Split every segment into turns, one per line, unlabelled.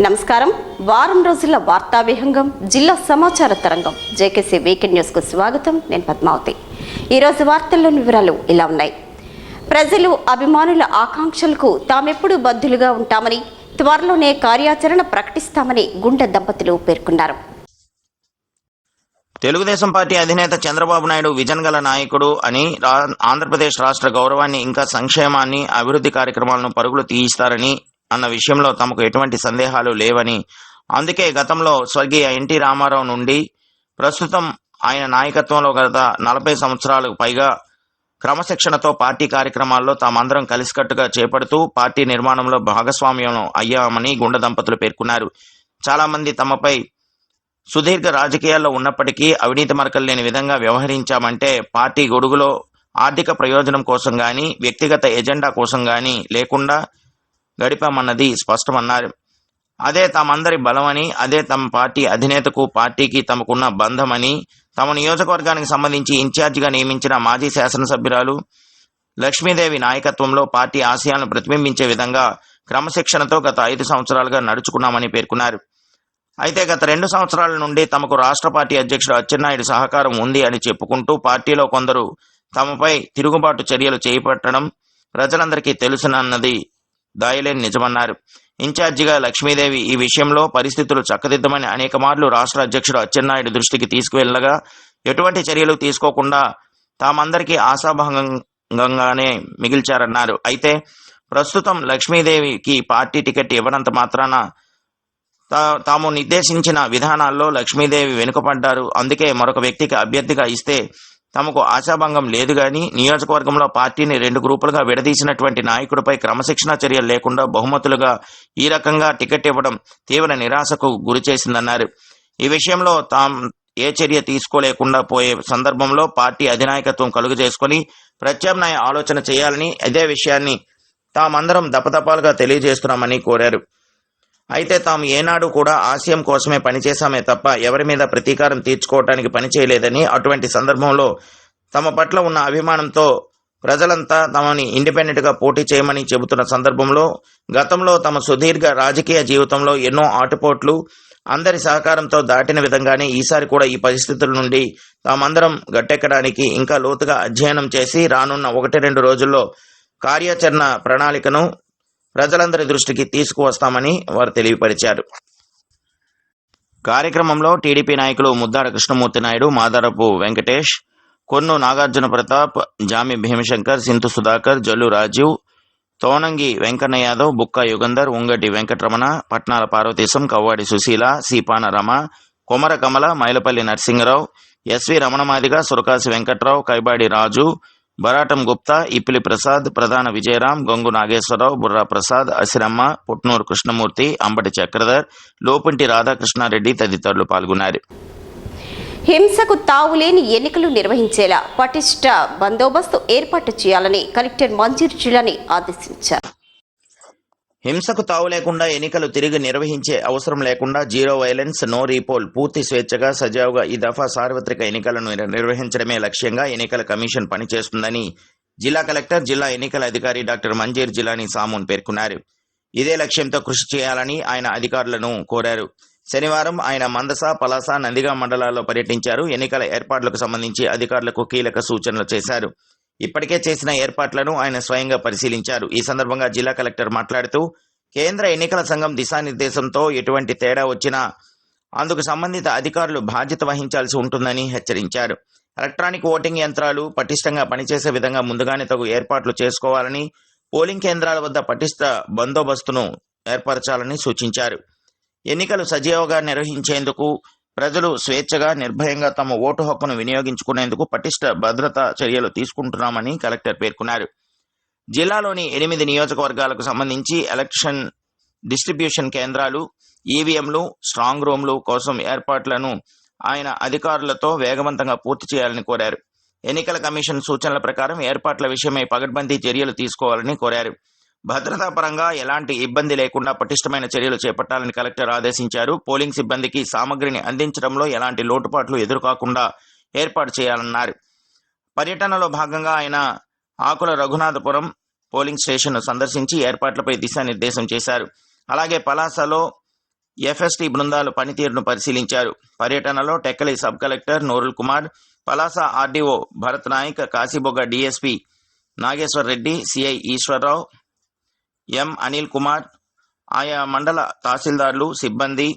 నమస్కారం. వారం రోజుల వార్తా విహంగం జిల్లా సమాచార తరంగం. జేకేసీ వీకెండ్ న్యూస్కు స్వాగతం. నేను పద్మావతి. ఈరోజు వార్తల్లోని వివరాలు ఇలా ఉన్నాయి. ప్రజలు అభిమానుల ఆకాంక్షలకు తామెప్పుడు బద్దులుగా ఉంటామని త్వరలోనే కార్యాచరణ ప్రకటిస్తామని గుండె దంపతులు పేర్కొన్నారు.
తెలుగుదేశం పార్టీ అధినేత చంద్రబాబు నాయుడు విజన్ గల నాయకుడు అని రా- ఆంధ్రప్రదేశ్ రాష్ట్ర గౌరవాన్ని ఇంకా సంక్షేమాన్ని అభివృద్ధి కార్యక్రమాలను పరుగులు తీయిస్తారని అన్న విషయంలో తమకు ఎటువంటి సందేహాలు లేవని. అందుకే గతంలో స్వర్గీయ ఎన్టీ రామారావు నుండి ప్రస్తుతం ఆయన నాయకత్వంలో గత నలభై సంవత్సరాలకు పైగా క్రమశిక్షణతో పార్టీ కార్యక్రమాల్లో తామందరం కలిసికట్టుగా చేపడుతూ పార్టీ నిర్మాణంలో భాగస్వామ్యం అయ్యామని గుండె దంపతులు పేర్కొన్నారు. చాలామంది తమపై సుదీర్ఘ రాజకీయాల్లో ఉన్నప్పటికీ అవినీతి మరకలు లేని విధంగా వ్యవహరించామంటే పార్టీ గొడుగులో ఆర్థిక ప్రయోజనం కోసం కానీ వ్యక్తిగత ఎజెండా కోసం కానీ లేకుండా గడిపామన్నది స్పష్టమన్నారు. అదే తమందరి బలమని అదే తమ పార్టీ అధినేతకు పార్టీకి తమకున్న బంధమని తమ నియోజకవర్గానికి సంబంధించి ఇన్ఛార్జిగా నియమించిన మాజీ శాసనసభ్యురాలు లక్ష్మీదేవి నాయకత్వంలో పార్టీ ఆశయాలను ప్రతిబింబించే విధంగా క్రమశిక్షణతో గత ఐదు సంవత్సరాలుగా నడుచుకున్నామని పేర్కొన్నారు. అయితే గత రెండు సంవత్సరాల నుండి తమకు రాష్ట్ర పార్టీ అధ్యక్షుడు అచ్చెన్నాయుడు సహకారం ఉంది అని చెప్పుకుంటూ పార్టీలో కొందరు తమపై తిరుగుబాటు చర్యలు చేపట్టడం ప్రజలందరికీ తెలుసునన్నది దాయలేని నిజమన్నారు. ఇన్ఛార్జిగా లక్ష్మీదేవి ఈ విషయంలో పరిస్థితులు చక్కదిద్దమని అనేక మార్లు రాష్ట్ర అధ్యక్షుడు అచ్చెన్నాయుడు దృష్టికి తీసుకువెళ్ళగా ఎటువంటి చర్యలు తీసుకోకుండా తామందరికీ ఆశాభంగంగానే మిగిల్చారన్నారు. అయితే ప్రస్తుతం లక్ష్మీదేవికి పార్టీ టికెట్ ఇవ్వనంత మాత్రాన తా- తాము నిర్దేశించిన విధానాల్లో లక్ష్మీదేవి వెనుకపడ్డారు అందుకే మరొక వ్యక్తికి అభ్యర్థిగా ఇస్తే తమకు ఆశాభంగం లేదు గాని నియోజకవర్గంలో పార్టీని రెండు గ్రూపులుగా విడదీసినటువంటి నాయకుడిపై క్రమశిక్షణ చర్యలు లేకుండా బహుమతులుగా ఈ రకంగా టికెట్ ఇవ్వడం తీవ్ర నిరాశకు గురిచేసిందన్నారు ఈ విషయంలో తాం ఏ చర్య తీసుకోలేకుండా పోయే సందర్భంలో పార్టీ అధినాయకత్వం కలుగు చేసుకుని ప్రత్యామ్నాయ ఆలోచన చేయాలని అదే విషయాన్ని తామందరం దపదపాలుగా తెలియజేస్తున్నామని కోరారు. అయితే తాము ఏనాడు కూడా ఆశయం కోసమే పనిచేశామే తప్ప ఎవరి మీద ప్రతీకారం తీర్చుకోవటానికి పనిచేయలేదని అటువంటి సందర్భంలో తమ పట్ల ఉన్న అభిమానంతో ప్రజలంతా తమని ఇండిపెండెంట్గా పోటీ చేయమని చెబుతున్న సందర్భంలో గతంలో తమ సుదీర్ఘ రాజకీయ జీవితంలో ఎన్నో ఆటుపోట్లు అందరి సహకారంతో దాటిన విధంగానే ఈసారి కూడా ఈ పరిస్థితుల నుండి తామందరం గట్టెక్కడానికి ఇంకా లోతుగా అధ్యయనం చేసి రానున్న ఒకటి రెండు రోజుల్లో కార్యాచరణ ప్రణాళికను ప్రజలందరి దృష్టికి తీసుకువస్తామని వారు తెలియపరిచారు. కార్యక్రమంలో టీడీపీ నాయకులు ముద్దాడ కృష్ణమూర్తి నాయుడు మాదారపు వెంకటేష్ కొన్ను నాగార్జున ప్రతాప్ జామి భీమశంకర్ సింతు సుధాకర్ జల్లు రాజీవ్ తోనంగి వెంకన్న యాదవ్ బుక్క యుగంధర్ ఉంగటి వెంకటరమణ పట్నాల పార్వతీశం కవ్వాడి సుశీల సీపాన రమ కొమర కమల మైలపల్లి నరసింహరావు ఎస్వి రమణమాదిగ సురకాసి వెంకట్రావు కైబాడి రాజు బరాటం గుప్తా ఇప్పిలి ప్రసాద్ ప్రధాన విజయరాం గొంగు నాగేశ్వరరావు బుర్రా ప్రసాద్ అసిరమ్మ పుట్నూరు కృష్ణమూర్తి అంబటి చక్రధర్ లోపింటి రాధాకృష్ణారెడ్డి తదితరులు పాల్గొన్నారు.
హింసకు తావులేని ఎన్నికలు నిర్వహించేలా పటిష్ట బందోబస్తు ఏర్పాటు చేయాలని కలెక్టర్ మంజూరు జిల్లాని ఆదేశించారు.
హింసకు తావు లేకుండా ఎన్నికలు తిరిగి నిర్వహించే అవసరం లేకుండా జీరో వైలెన్స్ నో రీపోల్ పూర్తి స్వేచ్ఛగా సజావుగా ఈ దఫా సార్వత్రిక ఎన్నికలను నిర్వహించడమే లక్ష్యంగా ఎన్నికల కమిషన్ పనిచేస్తుందని జిల్లా కలెక్టర్ జిల్లా ఎన్నికల అధికారి డాక్టర్ మంజీర్ జిలానీ సామూన్ పేర్కొన్నారు. ఇదే లక్ష్యంతో కృషి చేయాలని ఆయన అధికారులను కోరారు. శనివారం ఆయన మందస పలాస నందిగా మండలాల్లో పర్యటించారు. ఎన్నికల ఏర్పాట్లకు సంబంధించి అధికారులకు కీలక సూచనలు చేశారు. ఇప్పటికే చేసిన ఏర్పాట్లను ఆయన స్వయంగా పరిశీలించారు. ఈ సందర్భంగా జిల్లా కలెక్టర్ మాట్లాడుతూ కేంద్ర ఎన్నికల సంఘం దిశానిర్దేశంతో ఎటువంటి తేడా వచ్చినా అందుకు సంబంధిత అధికారులు బాధ్యత వహించాల్సి ఉంటుందని హెచ్చరించారు. ఎలక్ట్రానిక్ ఓటింగ్ యంత్రాలు పటిష్టంగా పనిచేసే విధంగా ముందుగానే తగు ఏర్పాట్లు చేసుకోవాలని పోలింగ్ కేంద్రాల వద్ద పటిష్ట బందోబస్తును ఏర్పరచాలని సూచించారు. ఎన్నికలు సజీవంగా నిర్వహించేందుకు ప్రజలు స్వేచ్ఛగా నిర్భయంగా తమ ఓటు హక్కును వినియోగించుకునేందుకు పటిష్ట భద్రతా చర్యలు తీసుకుంటున్నామని కలెక్టర్ పేర్కొన్నారు. జిల్లాలోని ఎనిమిది నియోజకవర్గాలకు సంబంధించి ఎలక్షన్ డిస్ట్రిబ్యూషన్ కేంద్రాలు ఈవీఎంలు స్ట్రాంగ్ రూమ్లు కోసం ఏర్పాట్లను ఆయన అధికారులతో వేగవంతంగా పూర్తి చేయాలని కోరారు. ఎన్నికల కమిషన్ సూచనల ప్రకారం ఏర్పాట్ల విషయమై పగడ్బందీ చర్యలు తీసుకోవాలని కోరారు. భద్రతా పరంగా ఎలాంటి ఇబ్బంది లేకుండా పటిష్టమైన చర్యలు చేపట్టాలని కలెక్టర్ ఆదేశించారు. పోలింగ్ సిబ్బందికి సామగ్రిని అందించడంలో ఎలాంటి లోటుపాట్లు ఎదురుకాకుండా ఏర్పాటు చేయాలన్నారు. పర్యటనలో భాగంగా ఆయన ఆకుల రఘునాథపురం పోలింగ్ స్టేషన్ సందర్శించి ఏర్పాట్లపై దిశానిర్దేశం చేశారు. అలాగే పలాసలో ఎఫ్ఎస్టి బృందాలు పనితీరును పరిశీలించారు. పర్యటనలో Tekkali sub collector Nurul Kumar Palasa RDO Bharat Nayak Kasibugga DSP Nageswar Reddy CI Eswararao M Anil Kumar ఆయా మండల తహసీల్దార్లు సిబ్బంది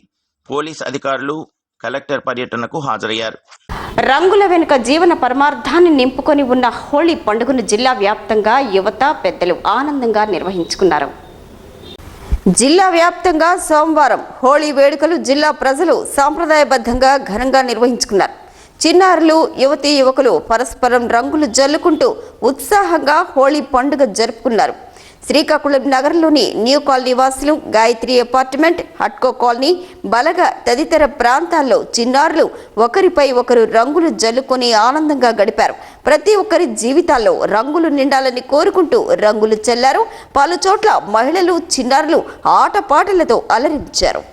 పోలీస్ అధికారులు కలెక్టర్ పర్యటనకు హాజరయ్యారు.
రంగుల వెనుక జీవన పరమార్థాన్ని నింపుకొని ఉన్న హోళీ పండుగను జిల్లా వ్యాప్తంగా యువత పెద్దలు ఆనందంగా నిర్వహించుకున్నారు. జిల్లా వ్యాప్తంగా సోమవారం హోళీ వేడుకలు జిల్లా ప్రజలు సాంప్రదాయబద్ధంగా ఘనంగా నిర్వహించుకున్నారు. చిన్నారులు యువతీ యువకులు పరస్పరం రంగులు జల్లుకుంటూ ఉత్సాహంగా హోళీ పండుగ జరుపుకున్నారు. శ్రీకాకుళం నగరంలోని న్యూ కాలనీ వాసులు గాయత్రి అపార్ట్మెంట్ హట్కో కాలనీ బలగ తదితర ప్రాంతాల్లో చిన్నారులు ఒకరిపై ఒకరు రంగులు జల్లుకొని ఆనందంగా గడిపారు. ప్రతి ఒక్కరి జీవితాల్లో రంగులు నిండాలని కోరుకుంటూ రంగులు చల్లారు. పలు చోట్ల మహిళలు చిన్నారులు ఆటపాటలతో అలరించారు.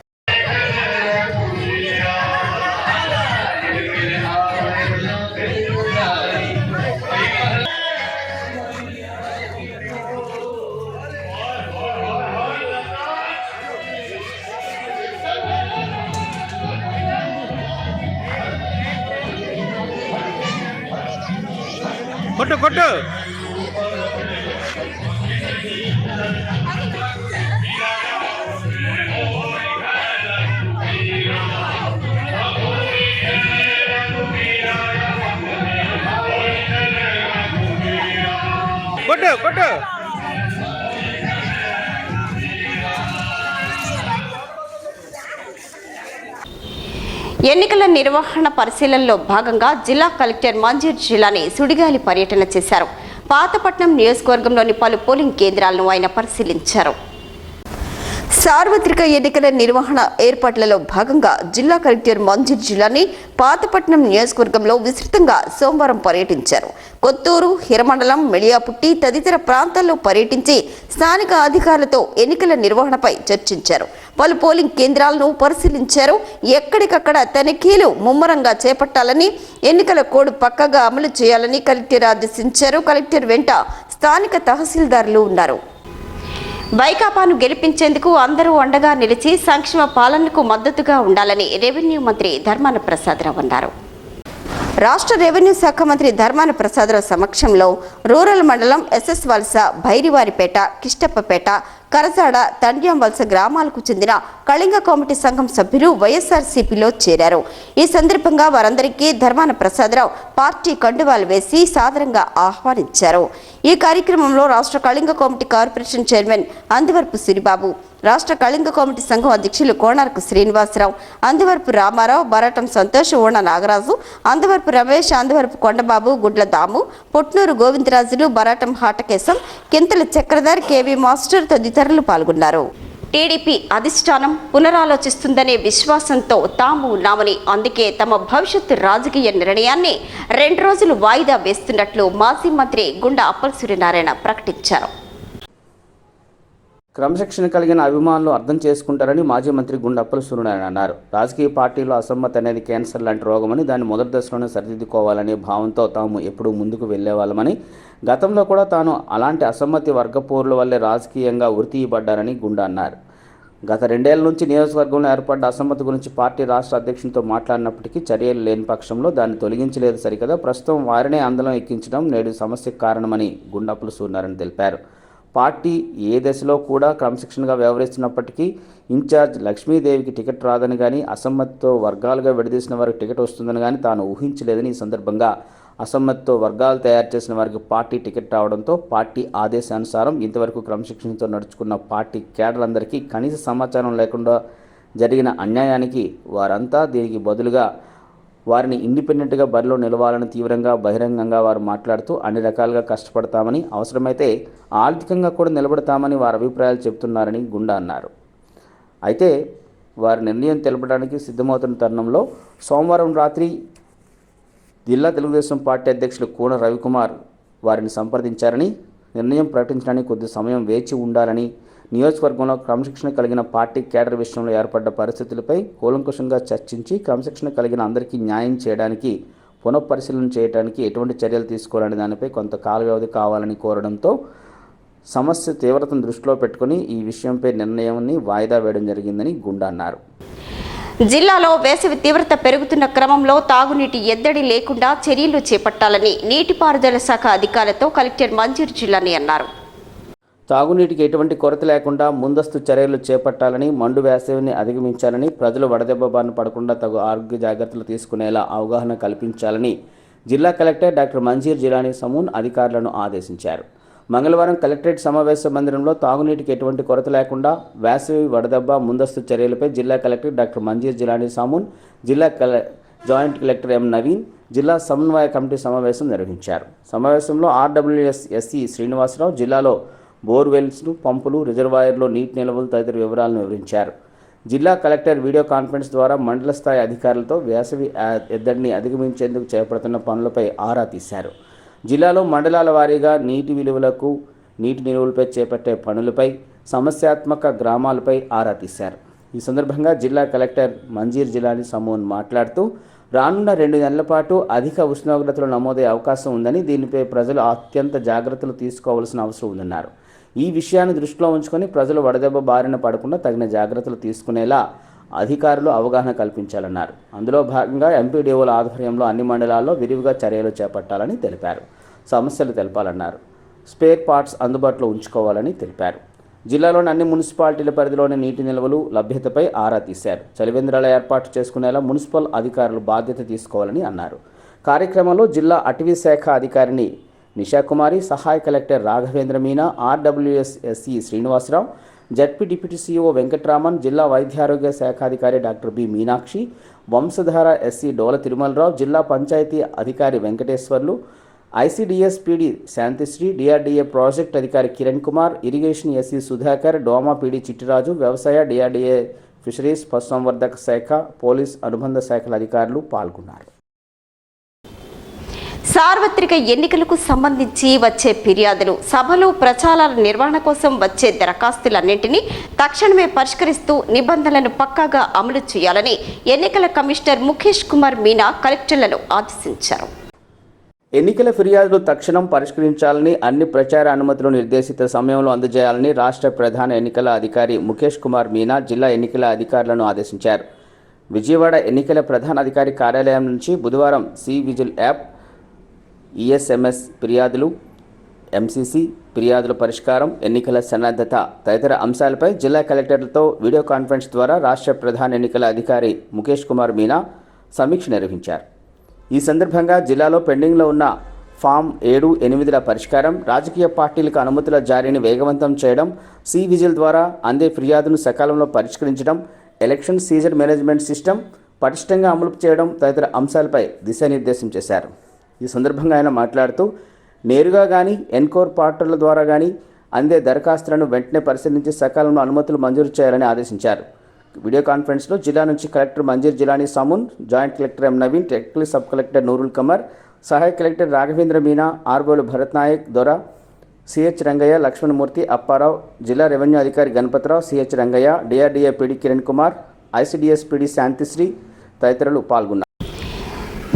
ছোট கொட்டு கொட்டு
ఎన్నికల నిర్వహణ పరిశీలనలో భాగంగా జిల్లా కలెక్టర్ మంజీర్ జిల్లాని సుడిగాలి పర్యటన చేశారు. పాతపట్నం నియోజకవర్గంలోని పలు పోలింగ్ కేంద్రాలను ఆయన పరిశీలించారు. సార్వత్రిక ఎన్నికల నిర్వహణ ఏర్పాట్లలో భాగంగా జిల్లా కలెక్టర్ మంజిర్ జిల్లాని పాతపట్నం నియోజకవర్గంలో విస్తృతంగా సోమవారం పర్యటించారు. కొత్తూరు హిరమండలం మెళియాపుట్టి తదితర ప్రాంతాల్లో పర్యటించి స్థానిక అధికారులతో ఎన్నికల నిర్వహణపై చర్చించారు. పలు పోలింగ్ కేంద్రాలను పరిశీలించారు. ఎక్కడికక్కడ తనిఖీలు ముమ్మరంగా చేపట్టాలని ఎన్నికల కోడ్ పక్కగా అమలు చేయాలని కలెక్టర్ ఆదేశించారు. కలెక్టర్ వెంట స్థానిక తహసీల్దారులు ఉన్నారు. వైకాపాను గెలిపించేందుకు అందరూ అండగా నిలిచి సంక్షేమ పాలనకు మద్దతుగా ఉండాలని రెవెన్యూ మంత్రి ధర్మాన ప్రసాదరావు అన్నారు. రాష్ట్ర రెవెన్యూ శాఖ మంత్రి ధర్మాన ప్రసాదరావు సమక్షంలో రూరల్ మండలం ఎస్ఎస్ వలస భైరివారిపేట కిష్టప్పపేట కరజాడ తండ్యం వలస గ్రామాలకు చెందిన కళింగ కమిటీ సంఘం సభ్యులు వైఎస్ఆర్సీపీలో చేరారు. ఈ సందర్భంగా వారందరికీ ధర్మాన ప్రసాదరావు పార్టీ కండువాలు వేసి సాదరంగా ఆహ్వానించారు. ఈ కార్యక్రమంలో రాష్ట్ర Kalinga committee corporation chairman Andivarapu Siribabu రాష్ట్ర కళింగ కమిటీ సంఘం అధ్యక్షులు కోణార్కు శ్రీనివాసరావు అందువరపు రామారావు బరాటం సంతోష్ ఓణ నాగరాజు అందువరపు రమేష్ అందువరపు కొండబాబు గుడ్ల దాము పొట్నూరు గోవిందరాజులు బరాటం హాటకేశం కింతల చక్రధర్ కేవీ మాస్టర్ తదితరులు పాల్గొన్నారు. టీడీపీ అధిష్టానం పునరాలోచిస్తుందనే విశ్వాసంతో తాము ఉన్నామని అందుకే తమ భవిష్యత్తు రాజకీయ నిర్ణయాన్ని రెండు రోజులు వాయిదా వేస్తున్నట్లు మాజీ మంత్రి గుండా అప్పల్ సూర్యనారాయణ ప్రకటించారు.
క్రమశిక్షణ కలిగిన అభిమానులు అర్థం చేసుకుంటారని మాజీ మంత్రి గుండప్పల సూర్యనారాయణ అన్నారు. రాజకీయ పార్టీలో అసమ్మతి అనేది క్యాన్సర్ లాంటి రోగమని దాన్ని మొదటి దశలోనే సరిదిద్దుకోవాలనే భావంతో తాము ఎప్పుడూ ముందుకు వెళ్ళేవాళ్ళమని గతంలో కూడా తాను అలాంటి అసమ్మతి వర్గపోరుల వల్లే రాజకీయంగా ఉరితీయబడ్డారని గుండా అన్నారు. గత రెండేళ్ళ నుంచి నియోజకవర్గంలో ఏర్పడ్డ అసమ్మతి గురించి పార్టీ రాష్ట్ర అధ్యక్షునితో మాట్లాడినప్పటికీ చర్యలు లేని పక్షంలో దాన్ని తొలగించలేదు సరికదా. ప్రస్తుతం వారినే ఆందోళన ఎక్కించడం నేడు సమస్యకు కారణమని గుండప్పలు సూర్యనారాయణ తెలిపారు. పార్టీ ఏ దశలో కూడా క్రమశిక్షణగా వ్యవహరిస్తున్నప్పటికీ ఇన్ఛార్జ్ లక్ష్మీదేవికి టికెట్ రాదని కానీ అసమ్మతితో వర్గాలుగా విడదీసిన వారికి టికెట్ వస్తుందని కానీ తాను ఊహించలేదని ఈ సందర్భంగా అసమ్మతితో వర్గాలు తయారు చేసిన వారికి పార్టీ టికెట్ రావడంతో పార్టీ ఆదేశానుసారం ఇంతవరకు క్రమశిక్షణతో నడుచుకున్న పార్టీ కేడర్లందరికీ కనీస సమాచారం లేకుండా జరిగిన అన్యాయానికి వారంతా దీనికి బదులుగా వారిని ఇండిపెండెంట్గా బరిలో నిలవాలని తీవ్రంగా బహిరంగంగా వారు మాట్లాడుతూ అన్ని రకాలుగా కష్టపడతామని అవసరమైతే ఆర్థికంగా కూడా నిలబడతామని వారి అభిప్రాయాలు చెబుతున్నారని గుండా అన్నారు. అయితే వారి నిర్ణయం తెలపడానికి సిద్ధమవుతున్న తరుణంలో సోమవారం రాత్రి జిల్లా తెలుగుదేశం పార్టీ అధ్యక్షులు కూన రవికుమార్ వారిని సంప్రదించారని నిర్ణయం ప్రకటించడానికి కొద్ది సమయం వేచి ఉండాలని నియోజకవర్గంలో క్రమశిక్షణ కలిగిన పార్టీ కేడర్ విషయంలో ఏర్పడ్డ పరిస్థితులపై కూలంకుషంగా చర్చించి క్రమశిక్షణ కలిగిన అందరికీ న్యాయం చేయడానికి పునఃపరిశీలన చేయడానికి ఎటువంటి చర్యలు తీసుకోవాలనే దానిపై కొంత కాల వ్యవధి కావాలని కోరడంతో సమస్య తీవ్రతను దృష్టిలో పెట్టుకుని ఈ విషయంపై నిర్ణయాన్ని వాయిదా వేయడం జరిగిందని గుండా అన్నారు.
జిల్లాలో వేసవి తీవ్రత పెరుగుతున్న క్రమంలో తాగునీటి ఎద్దడి లేకుండా చర్యలు చేపట్టాలని నీటిపారుదల శాఖ అధికారులతో కలెక్టర్ మంజూరు జిల్లాని అన్నారు.
తాగునీటికి ఎటువంటి కొరత లేకుండా ముందస్తు చర్యలు చేపట్టాలని మండు వేసవిని అధిగమించాలని ప్రజలు వడదెబ్బ బారిన పడకుండా తగు ఆరోగ్య జాగ్రత్తలు తీసుకునేలా అవగాహన కల్పించాలని జిల్లా కలెక్టర్ డాక్టర్ మంజీర్ జిలానీ సమూన్ అధికారులను ఆదేశించారు. మంగళవారం కలెక్టరేట్ సమావేశ మందిరంలో తాగునీటికి ఎటువంటి కొరత లేకుండా వేసవి వడదెబ్బ ముందస్తు చర్యలపై జిల్లా కలెక్టర్ డాక్టర్ మంజీర్ జిలానీ సామూన్ జిల్లా కల జాయింట్ కలెక్టర్ ఎం నవీన్ జిల్లా సమన్వయ కమిటీ సమావేశం నిర్వహించారు. సమావేశంలో ఆర్డబ్ల్యూఎస్ ఎస్సీ శ్రీనివాసరావు జిల్లాలో బోర్వెల్స్ను పంపులు రిజర్వాయర్లో నీటి నిల్వలు తదితర వివరాలను వివరించారు. జిల్లా కలెక్టర్ వీడియో కాన్ఫరెన్స్ ద్వారా మండల స్థాయి అధికారులతో వేసవి ఎద్దడిని అధిగమించేందుకు చేపడుతున్న పనులపై ఆరా తీశారు. జిల్లాలో మండలాల వారీగా నీటి విలువలకు నీటి నిలువలపై చేపట్టే పనులపై సమస్యాత్మక గ్రామాలపై ఆరా తీశారు. ఈ సందర్భంగా జిల్లా కలెక్టర్ మంజీర్ జిలాని సమూహన్ మాట్లాడుతూ రానున్న రెండు నెలల పాటు అధిక ఉష్ణోగ్రతలు నమోదయ్యే అవకాశం ఉందని దీనిపై ప్రజలు అత్యంత జాగ్రత్తలు తీసుకోవాల్సిన అవసరం ఉందన్నారు. ఈ విషయాన్ని దృష్టిలో ఉంచుకొని ప్రజలు వడదెబ్బ బారిన పడకుండా తగిన జాగ్రత్తలు తీసుకునేలా అధికారులు అవగాహన కల్పించాలన్నారు. అందులో భాగంగా ఎంపీడీఓల ఆధ్వర్యంలో అన్ని మండలాల్లో విరివిగా చర్యలు చేపట్టాలని తెలిపారు. సమస్యలు తెలపాలన్నారు. స్పేర్ పార్ట్స్ అందుబాటులో ఉంచుకోవాలని తెలిపారు. జిల్లాలోని అన్ని మున్సిపాలిటీల పరిధిలోని నీటి నిల్వలు లభ్యతపై ఆరా తీశారు. చలివేంద్రాల ఏర్పాటు చేసుకునేలా మున్సిపల్ అధికారులు బాధ్యత తీసుకోవాలని అన్నారు. కార్యక్రమంలో జిల్లా అటవీ శాఖ అధికారిని నిషాకుమారి సహాయ collector Raghavendra Meena RWS SC Srinivasarao ZP deputy CEO Venkatraman జిల్లా వైద్యారోగ్య శాఖాధికారి doctor B Meenakshi Vamsadhara SC Dola Tirumalarao జిల్లా పంచాయతీ అధికారి Venkateswarlu ICDS Santhisri DRDA project అధికారి Kiran Kumar irrigation SC Sudhakar Doma PD Chittiraju వ్యవసాయ డిఆర్డీఏ ఫిషరీస్ పశుసంవర్ధక శాఖ police అనుబంధ శాఖల అధికారులు పాల్గొన్నారు.
సార్వత్రిక ఎన్నికలకు సంబంధించి వచ్చే ఫిర్యాదులు సభలు ప్రచారాల నిర్వహణ కోసం వచ్చే దరఖాస్తులన్నింటినీ తక్షణమే పరిష్కరిస్తూ నిబంధనలను పక్కాగా అమలు చేయాలని ఎన్నికల కమిషనర్ ముఖేష్ కుమార్ మీనా కలెక్టర్లను ఆదేశించారు.
ఎన్నికల ఫిర్యాదులు తక్షణం పరిష్కరించాలని అన్ని ప్రచార అనుమతులు నిర్దేశిత సమయంలో అందజేయాలని రాష్ట్ర ప్రధాన ఎన్నికల అధికారి ముఖేష్ కుమార్ మీనా జిల్లా ఎన్నికల అధికారులను ఆదేశించారు. విజయవాడ ఎన్నికల ప్రధాన అధికారి కార్యాలయం నుంచి బుధవారం సి విజిల్ యాప్ ఈఎస్ఎంఎస్ ఫిర్యాదులు ఎంసీసీ ఫిర్యాదుల పరిష్కారం ఎన్నికల సన్నద్ధత తదితర అంశాలపై జిల్లా కలెక్టర్లతో వీడియో కాన్ఫరెన్స్ ద్వారా రాష్ట్ర ప్రధాన ఎన్నికల అధికారి ముఖేష్ కుమార్ మీనా సమీక్ష నిర్వహించారు. ఈ సందర్భంగా జిల్లాలో పెండింగ్లో ఉన్న ఫామ్ ఏడు ఎనిమిదిల పరిష్కారం రాజకీయ పార్టీలకు అనుమతుల జారీని వేగవంతం చేయడం సి విజిల్ ద్వారా అందే ఫిర్యాదును సకాలంలో పరిష్కరించడం ఎలక్షన్ సీజన్ మేనేజ్మెంట్ సిస్టమ్ పటిష్టంగా అమలు చేయడం తదితర అంశాలపై దిశానిర్దేశం చేశారు. ఈ సందర్భంగా ఆయన మాట్లాడుతూ నేరుగా కానీ ఎన్కోర్ పార్టర్ల ద్వారా కానీ అందే దరఖాస్తులను వెంటనే పరిశీలించి సకాలంలో అనుమతులు మంజూరు చేయాలని ఆదేశించారు. వీడియో కాన్ఫరెన్స్లో జిల్లా నుంచి collector Manazir Jilani Samoon joint collector M Naveen technical sub collector Nurul Kamar సహాయ కలెక్టర్ రాఘవేంద్ర మీనా ఆర్బోలు భరత్ నాయక్ దొర సిహెచ్ రంగయ్య లక్ష్మణమూర్తి అప్పారావు జిల్లా రెవెన్యూ అధికారి Ganapatirao CH Rangayya DRDA PD Kiran Kumar ICDS PD Santhisri తదితరులు పాల్గొన్నారు.